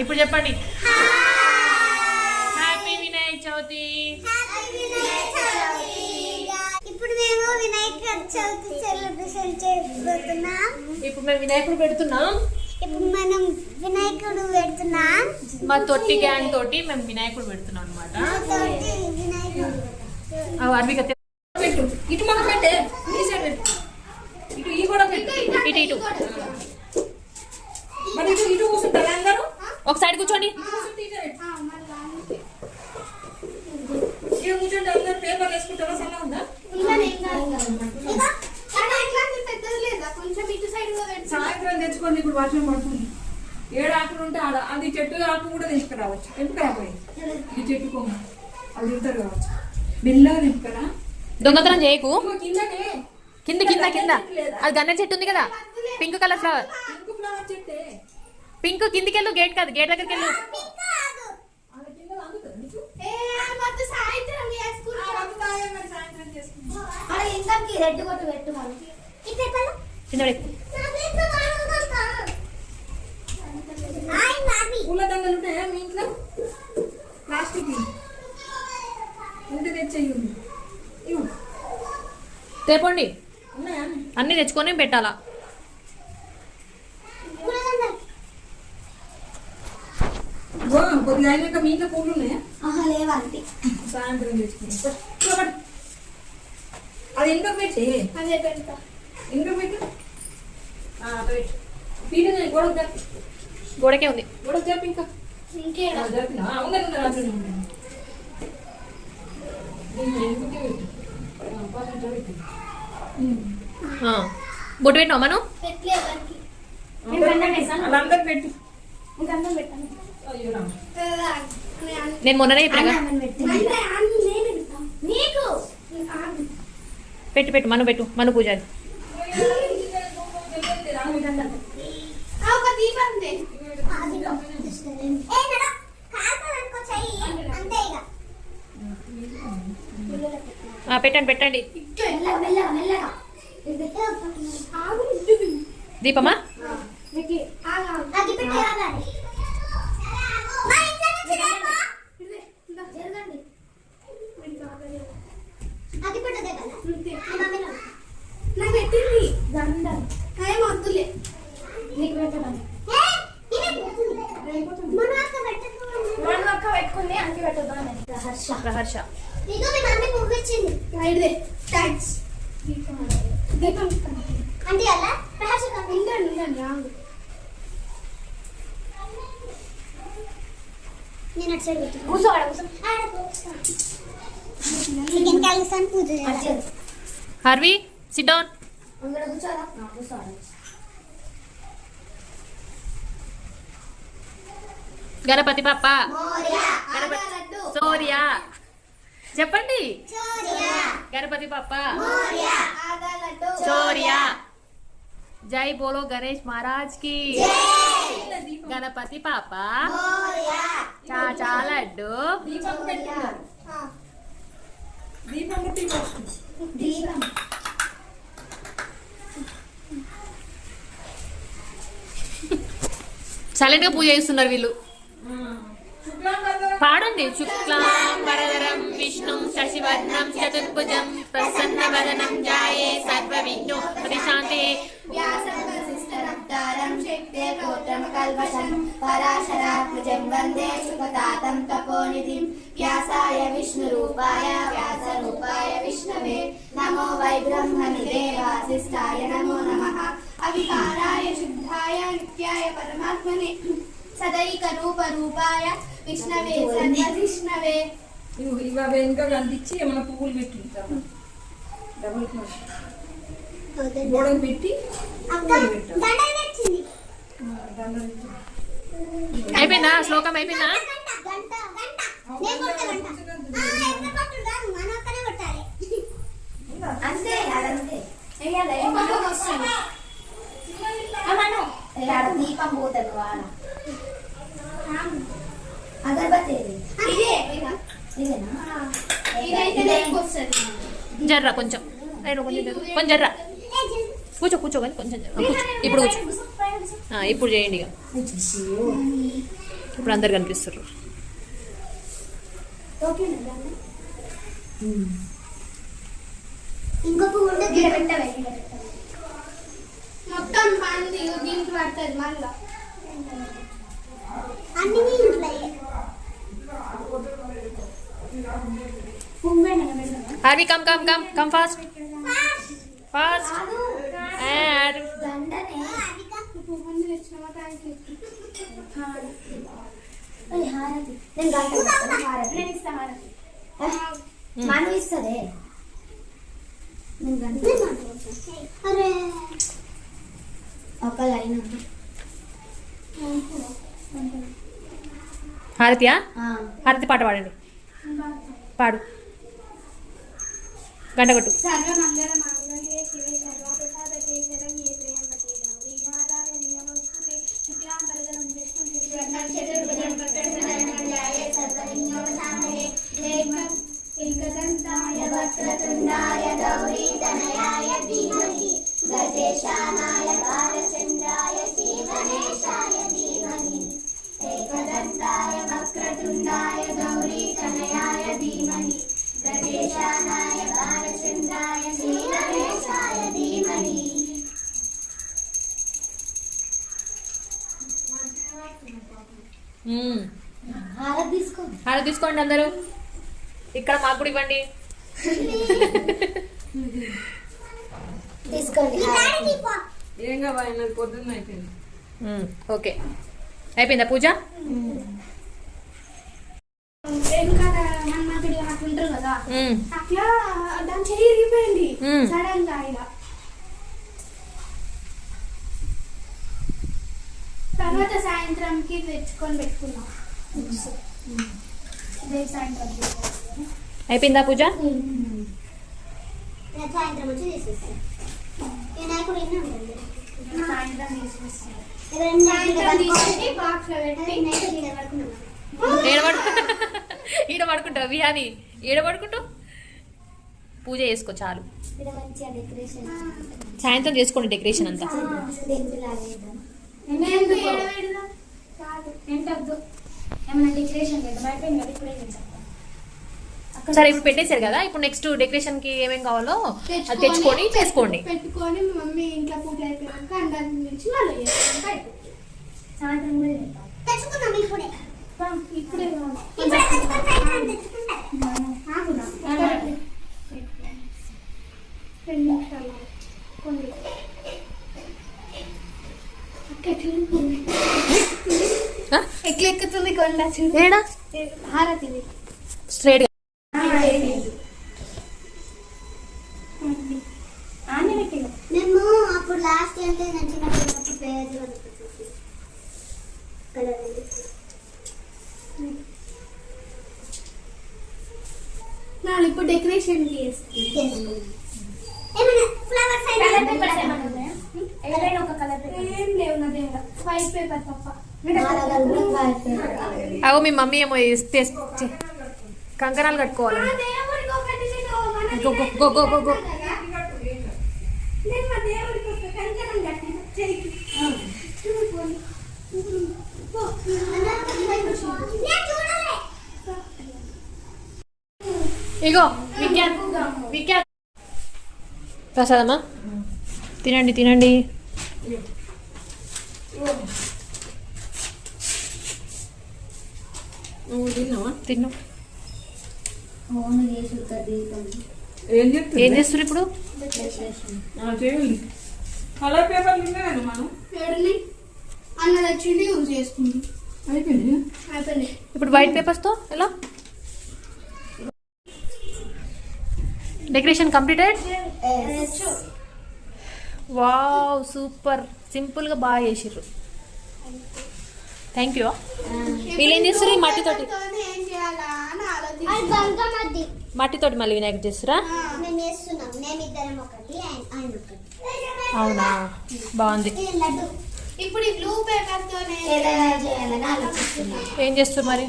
ఇప్పుడు చెప్పండి. హ్యాపీ వినాయక చవితి ఇప్పుడు మేము వినాయక చవితి సెలబ్రేషన్ చేయబోతున్నాం. ఇప్పుడు మేము వినాయకుడు పెడుతున్నాం. ఇప్పుడు మనం వినాయకుడు పెడుతున్నాం. మా తొట్టి గ్యాంగ్ తోటి మేము వినాయకుడు పెడుతున్నాం అనమాట వినాయకుడు అర్విక పెట్టు ఇటు మనం పెట్టే ఈ సైడ్ పెట్టు ఇటు ఈ కూడా పెట్టు ఇటు ఇటు మరి ఇటు ఇటు కూర్చుంటారా అందరూ ఒక సైడ్ కూర్చోండి కూర్చుంటే ఇటే పెట్టు. ఇటు కూర్చుంటే అందరూ పేపర్ వేసుకుంటారా సన్న ఉందా కొంచెం ఇటు సైడ్ సాయంత్రం తెచ్చుకోండి ఇప్పుడు వర్షం పడుతుంది. ఏడు ఆకులు ఉంటే ఆడ అది చెట్టు ఆకు కూడా తీసుకురావచ్చు. తెంపుకురాపోయి ఈ చెట్టు కొమ్మ. అది తింటారు కావచ్చు. మెల్లగా తెంపుకరా దొంగతనం చేయకు. కిందనే. కింద కింద కింద అది గన్నేరు చెట్టు ఉంది కదా. Pink colour flower. Pink flower చెట్టే. పింక్ కిందికి వెళ్ళు గేట్ కాదు. గేట్ దగ్గరికి వెళ్ళు కింద నీకు? సాయంత్రం ఆ, అందుతాయే మరి సాయంత్రం చేసుకుందాం. రెడ్ కొట్టు పెట్టు మనం ఈ పేపర్ కింద పడే. పూల దండలు ఉంటాయా మీ ఇంట్లో ప్లాస్టిక్ ఉంటే తెచ్చేయి ఇవ్వు తేపోండి అన్ని తెచ్చుకొని పెట్టాలా? ఓ, కొద్దిగా అయినాక మీ ఇంట్లో పూలు ఉన్నాయా? లేవండి సాయంత్రం. అది పెట్టి? పెడతా. పెట్టు? గోడ గోడకే ఉంది. గోడ జరిపి ఇంకా. ఇంకేడ ఆ, జరిపినా బొట్టు పెట్టినావు మనం. నేను మొన్ననే చెప్పినా పెట్టు పెట్టు మనం పెట్టు మన పూజ పెట్టండి పెట్టండి. దీపమా అది పెట్టి ఆగాలి మా ఇంట్లోనే చూడమ్మా. జరగండి. అది పెట్టదే కదా మీ మమ్మీలో. నాకు పెట్టింది దండం ఏం వద్దులే నీకు పెట్టమని మన అక్క పెట్టకు మన అక్క పెట్టుకుంది అంకి పెట్టద్దాం హర్ష. ప్రహర్ష. నీకు మీ మమ్మీ పువ్వు ఇచ్చింది రైడ్దే థ్యాంక్స్ దీపం అంటే అలా ప్రహర్ష ఉండండి ఉండండి రాంగు. నేను అటు సైడ్ కూర్చో కూర్చో ఆడ కూర్చో. ఆడ కూర్చో. చికెన్ కలిసాను పూజ చేయాలి. హార్వి సిట్ డౌన్ ఇక్కడ కూర్చోరా కూర్చో ఆడ గణపతి పప్ప సోరియా. చెప్పండి. గణపతి పప్ప చోరియా జై బోలో గణేష్ మహారాజ్కి. గణపతి పాప. చాచా లడ్డు దీపం పెట్టుకున్నారు దీపం. ముట్టి ఫస్ట్ దీపం సైలెంట్గా పూజ చేస్తున్నారు వీళ్ళు. శుక్లాంబరం పాడండి. శుక్లాం వరదరం విష్ణు శశివర్ణం చతుర్భుజం ప్రసన్నవదనం జాయే సర్వ విఘ్నో ప్రతిశాంతే. వ్యాసర్వశిష్టరక్తారం శక్తే గోత్రమకల్పశం పరాశరాత్మజం వందే సుఖతాతం తపోనిధిం. వ్యాసాయ విష్ణురూపాయ వ్యాసరూపాయ విష్ణవే. ఇవి ఇవి అవి వెనుక కనిపించి ఏమైనా పువ్వులు పెట్టి డబుల్ గోడకు పెట్టి. అయిపోయిందా? శ్లోకం అయిపోయిందా? అంతే అదంతే. దీపం పోతుంది అగరబత్తి జర్రా కొంచెం. కొంచెం జర్రా. కొంచెం జర్రా. కూర్చో కూర్చో కానీ కొంచెం జర్రా. కూర్చో. ఇప్పుడు కూర్చో. ఇప్పుడు చేయండి ఇక. ఇప్పుడు అందరు కనిపిస్తారు ఓకేనా దాన్ని? ఇంకో పువ్వు ఉంటే గిడ పెట్టవే గిడ పెట్టవే. మొత్తం దీనికి పడుతుంది మళ్ళా. అన్ని హార్వి come come come come fast fast మను ఇస్తదే ఒక లైన్ ఉంది. హారతియా. హారతి పాట పాడండి. పాడు. గంట హారతి తీసుకో హారతి తీసుకోండి అందరూ. ఇక్కడ మాకు కూడా ఇవ్వండి. ఓకే. అయిపోయిందా పూజ? హనుమంతుడు ఉంటారు కదా. అట్లా దాని చెయ్యి ఇరిగిపోయింది. సడన్గా ఇలా. తర్వాత సాయంత్రంకి తెచ్చుకొని పెట్టుకున్నాం. రేపు సాయంత్రం అయిపోయిందా పూజ? సాయంత్రం వచ్చి తీసేస్తాను ఎన్నో ఉంటుంది. సాయంత్రం పెట్టి ఈడ పడుకుంటావు విహాని ఈడ పడుకుంటావు పూజ చేసుకో చాలు. సాయంత్రం చేసుకోండి డెకరేషన్ అంతా. సరే ఇప్పుడు పెట్టేశారు కదా? ఇప్పుడు నెక్స్ట్ డెకరేషన్కి ఏమేం కావాలో అది తెచ్చుకొని చేసుకోండి. పెట్టుకొని మమ్మీ ఇంట్లో పూజ అయిపోయాక అందరి నుంచి అయిపోతుంది. సాయంత్రం కూడా ఇప్పుడే. ఇప్పుడే ఎక్కుతుంది కొండ. ఏడా? హారతిది స్ట్రైట్ మేము అప్పుడు లాస్ట్ అంటే నేను చిన్నప్పుడు పేరు నాలుగు ఇప్పుడు డెకరేషన్ ఫ్లవర్స్ ఏమైనా ఒక కలర్ ఏం లేవు నా దగ్గర. వైట్ పేపర్ తప్ప. అగో మీ మమ్మీ ఏమో కంకణాలు కట్టుకోవాలి? ఇగో విజ్ఞాన్ విజ్ఞాన్ ప్రసాదమ్మా తినండి తినండి. తిన్నావా? తిన్ను. ఏం చేస్తారు ఇప్పుడు? కలర్ మనం? యూజ్ చేసుకుంది అయిపోయింది? అయిపోయింది. ఇప్పుడు వైట్ పేపర్స్తో ఎలా? డెకరేషన్ కంప్లీటెడ్ వావ్ సూపర్ సింపుల్గా బాగా చేసిర్రు. థ్యాంక్ యూ వీళ్ళు ఏం చేస్తారు? ఈ మట్టితోటి. మట్టితోటి మళ్ళీ వినాయక చేస్తారా? అవునా? బాగుంది. ఇప్పుడు బ్లూ పేపర్ ఏం చేస్తారు మరి?